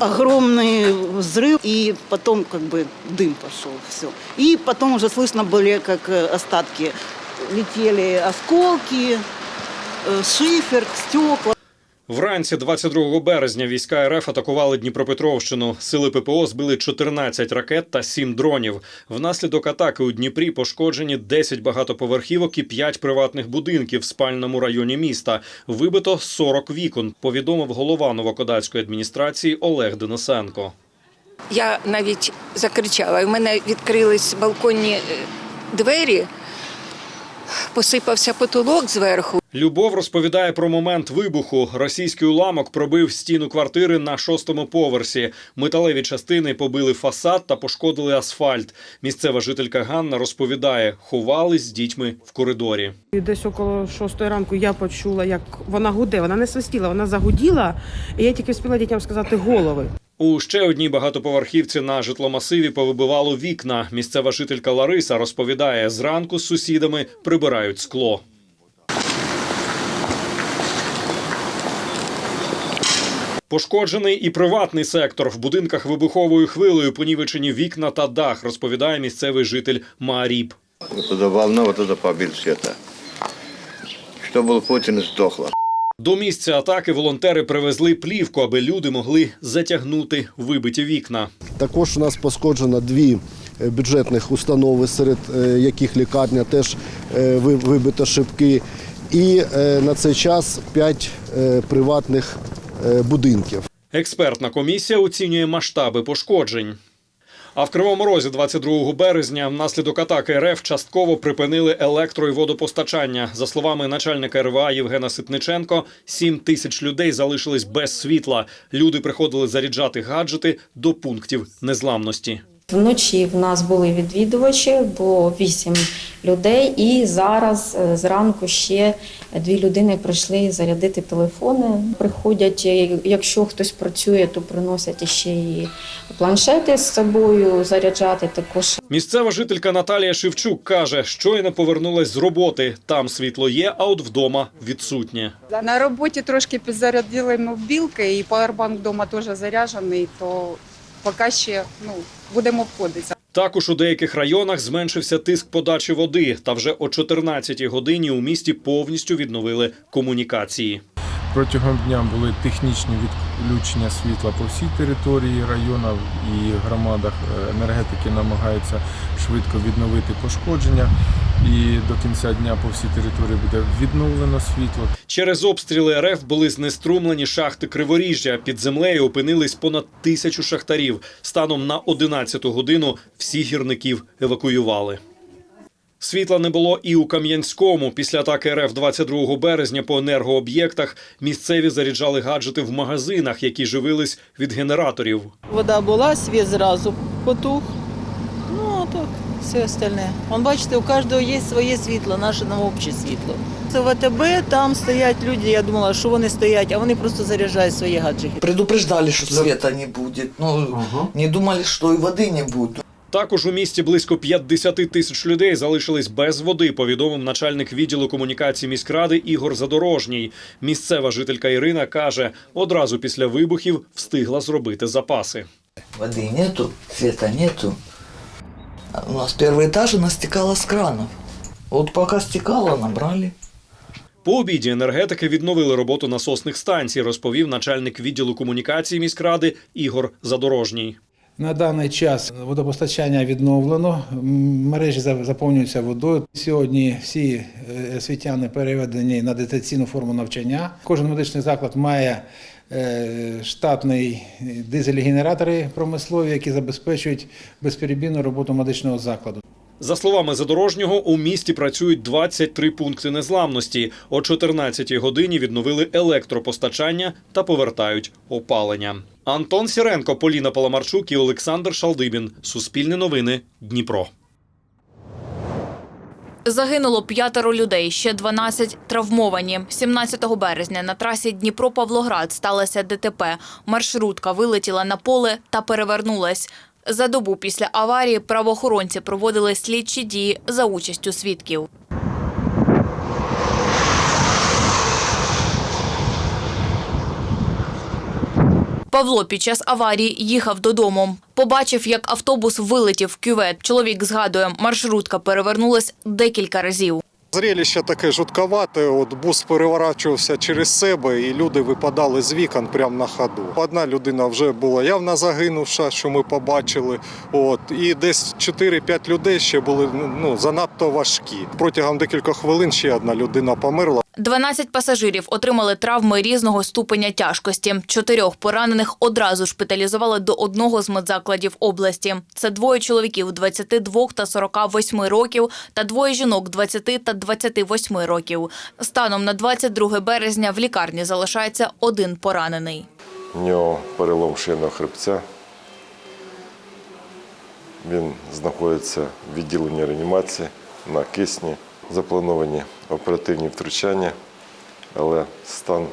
Огромный взрыв, и потом как бы дым пошел, все. И потом уже слышно были, как э, остатки летели осколки, э, шифер, стекла. Вранці 22 березня війська РФ атакували Дніпропетровщину. Сили ППО збили 14 ракет та 7 дронів. Внаслідок атаки у Дніпрі пошкоджені 10 багатоповерхівок і 5 приватних будинків в спальному районі міста. Вибито 40 вікон. Повідомив голова Новокодацької адміністрації Олег Денисенко. Я навіть закричала. У мене відкрились балконні е, двері, посипався потолок зверху. Любов розповідає про момент вибуху. Російський уламок пробив стіну квартири на шостому поверсі. Металеві частини побили фасад та пошкодили асфальт. Місцева жителька Ганна розповідає, ховались з дітьми в коридорі. І десь около шостої ранку я почула, як вона гуде. Вона не свистіла, вона загуділа. І я тільки встигла дітям сказати голови. У ще одній багатоповерхівці на житломасиві повибивало вікна. Місцева жителька Лариса розповідає, зранку з сусідами прибирають скло. Пошкоджений і приватний сектор. В будинках вибуховою хвилею понівечені вікна та дах, розповідає місцевий житель Мааріб. Вот эта волна, вот это побил света. Что был Путин, сдохло. До місця атаки волонтери привезли плівку, аби люди могли затягнути вибиті вікна. Також у нас пошкоджено дві е, бюджетних установи, серед е, яких лікарня теж е, вибито шибки. І на цей час п'ять приватних будинків. Експертна комісія оцінює масштаби пошкоджень. А в Кривому Розі 22 березня внаслідок атаки РФ частково припинили електро і водопостачання. За словами начальника РВА Євгена Ситниченко, 7 тисяч людей залишились без світла. Люди приходили заряджати гаджети до пунктів незламності. Вночі в нас були відвідувачі, було вісім людей, і зараз е, зранку ще дві людини прийшли зарядити телефони. Приходять, е, якщо хтось працює, то приносять ще і планшети з собою заряджати також. Місцева жителька Наталія Шевчук каже, щойно повернулась з роботи. Там світло є, а от вдома відсутнє. На роботі трошки підзарядили мобілки, і павербанк вдома теж заряджений, то поки ще ну, будемо обходитися. Також у деяких районах зменшився тиск подачі води, та вже о 14-й годині у місті повністю відновили комунікації. Протягом дня були технічні відключення світла по всій території районів і громадах енергетики намагаються швидко відновити пошкодження. І до кінця дня по всій території буде відновлено світло. Через обстріли РФ були знеструмлені шахти Криворіжжя. Під землею опинились понад тисячу шахтарів. Станом на 11-ту годину всіх гірників евакуювали. Світла не було і у Кам'янському. Після атаки РФ 22 березня по енергооб'єктах місцеві заряджали гаджети в магазинах, які живились від генераторів. Вода була, світ зразу потух. Ну, а так, все остальне. Вон, бачите, у кожного є своє світло, наше на обще світло. Це ВТБ, там стоять люди, я думала, що вони стоять, а вони просто заряджають свої гаджети. Предупреждали, что света не будет. Ну, не думали, что и воды не будет. Також у місті близько 50 тисяч людей залишились без води, повідомив начальник відділу комунікації міськради Ігор Задорожній. Місцева жителька Ірина каже, одразу після вибухів встигла зробити запаси. Воды нету, света нету. У нас первый этаж, она стекала с кранов. Вот пока стекала, набрали. По обіді енергетики відновили роботу насосних станцій, розповів начальник відділу комунікації міськради Ігор Задорожній. На даний час водопостачання відновлено, мережі за- заповнюються водою. Сьогодні всі е, освітяни переведені на дистанційну форму навчання. Кожен медичний заклад має штатний дизель-генератори промислові, які забезпечують безперебійну роботу медичного закладу. За словами Задорожнього, у місті працюють 23 пункти незламності. О 14-й годині відновили електропостачання та повертають опалення. Антон Сіренко, Поліна Паламарчук і Олександр Шалдибін. Суспільне новини. Дніпро. Загинуло п'ятеро людей, ще 12 травмовані. 17 березня на трасі Дніпро-Павлоград сталося ДТП. Маршрутка вилетіла на поле та перевернулась. За добу після аварії правоохоронці проводили слідчі дії за участю свідків. Павло під час аварії їхав додому. Побачив, як автобус вилетів в кювет. Чоловік згадує, маршрутка перевернулась декілька разів. Зрелище таке жутковате. От бус переворачувався через себе, і люди випадали з вікон прямо на ходу. Одна людина вже була явно загинувша, що ми побачили. От і десь 4-5 людей ще були ну занадто важкі. Протягом декількох хвилин ще одна людина померла. 12 пасажирів отримали травми різного ступеня тяжкості. Чотирьох поранених одразу шпиталізували до одного з медзакладів області. Це двоє чоловіків 22 та 48 років та двоє жінок 20 та 28 років. Станом на 22 березня в лікарні залишається один поранений. У нього перелом шийного хребця. Він знаходиться в відділенні реанімації на кисні. Заплановані оперативні втручання, але стан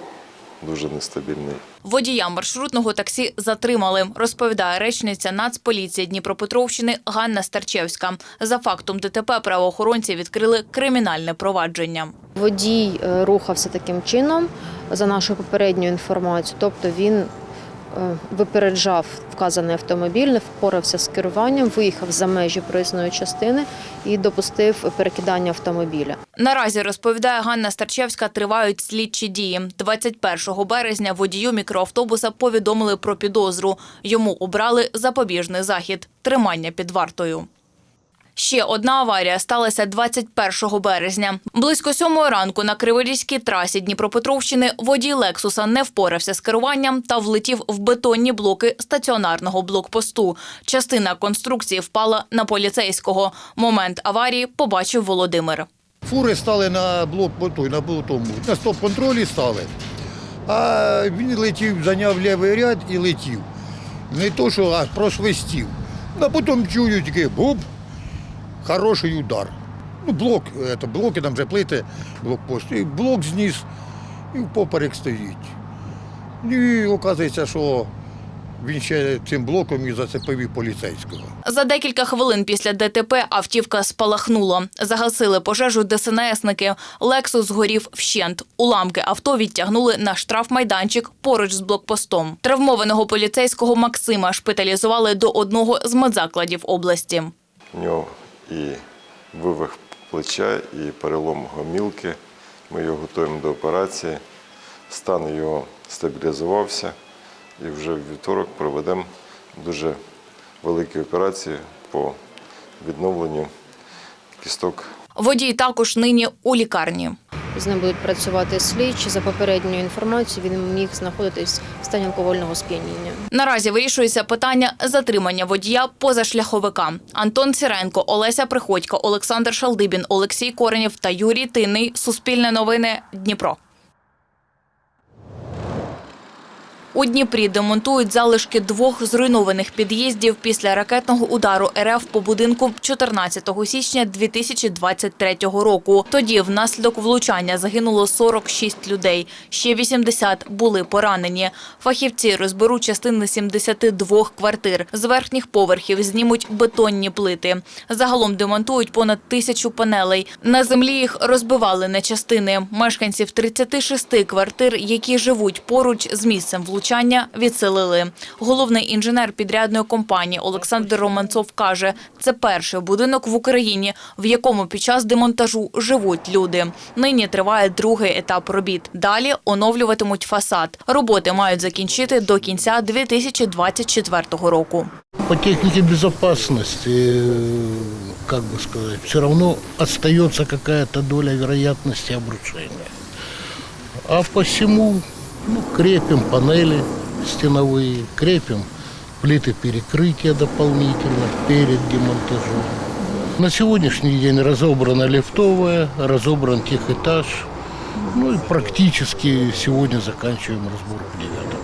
дуже нестабільний. Водія маршрутного таксі затримали, розповідає речниця Нацполіції Дніпропетровщини Ганна Старчевська. За фактом ДТП правоохоронці відкрили кримінальне провадження. Водій е, рухався таким чином, за нашою попередньою інформацією. Тобто він випереджав вказаний автомобіль, не впорався з керуванням, виїхав за межі проїзної частини і допустив перекидання автомобіля. Наразі розповідає Ганна Старчевська, тривають слідчі дії. 21 березня водію мікроавтобуса повідомили про підозру. Йому обрали запобіжний захід тримання під вартою. Ще одна аварія сталася 21 березня. Близько сьомої ранку на Криворізькій трасі Дніпропетровщини водій Лексуса не впорався з керуванням та влетів в бетонні блоки стаціонарного блокпосту. Частина конструкції впала на поліцейського. Момент аварії побачив Володимир. Фури стали на блокпосту, на тому, на стоп-контролі стали. А він летів, зайняв лівий ряд і летів. Не то, що аж просвистів. А потім чую тільки хороший удар. Ну, блок, это, блоки там вже плити, блокпост. І блок зніс і впоперек стоїть. І оказується, що він ще цим блоком і зацепив і поліцейського. За декілька хвилин після ДТП автівка спалахнула. Загасили пожежу ДСНСники. Лексус згорів вщент. Уламки авто відтягнули на штрафмайданчик поруч з блокпостом. Травмованого поліцейського Максима шпиталізували до одного з медзакладів області. У нього і вивих плеча, і перелом гомілки. Ми його готуємо до операції. Стан його стабілізувався і вже в вівторок проведемо дуже великі операції по відновленню кісток Водій також нині у лікарні. З ним будуть працювати слідчі. За попередньою інформацією, він міг знаходитись в стані алкогольного сп'яніння. Наразі вирішується питання затримання водія позашляховика. Антон Сіренко, Олеся Приходько, Олександр Шалдибін, Олексій Коренєв та Юрій Тинний. Суспільне новини Дніпро. У Дніпрі демонтують залишки двох зруйнованих під'їздів після ракетного удару РФ по будинку 14 січня 2023 року. Тоді внаслідок влучання загинуло 46 людей. Ще 80 були поранені. Фахівці розберуть частини 72 квартир. З верхніх поверхів знімуть бетонні плити. Загалом демонтують понад тисячу панелей. На землі їх розбивали на частини. Мешканців 36 квартир, які живуть поруч з місцем влучання, відселили. Головний інженер підрядної компанії Олександр Романцов каже, це перший будинок в Україні, в якому під час демонтажу живуть люди. Нині триває другий етап робіт. Далі оновлюватимуть фасад. Роботи мають закінчити до кінця 2024 року. По технике безопасности, э, как бы сказать, все равно остается какая-то доля вероятности обрушения. А по посему ну, крепим панели стеновые, крепим плиты перекрытия дополнительно перед демонтажом. На сегодняшний день разобрана лифтовая, разобран техэтаж. Ну и практически сегодня заканчиваем разбор девятого.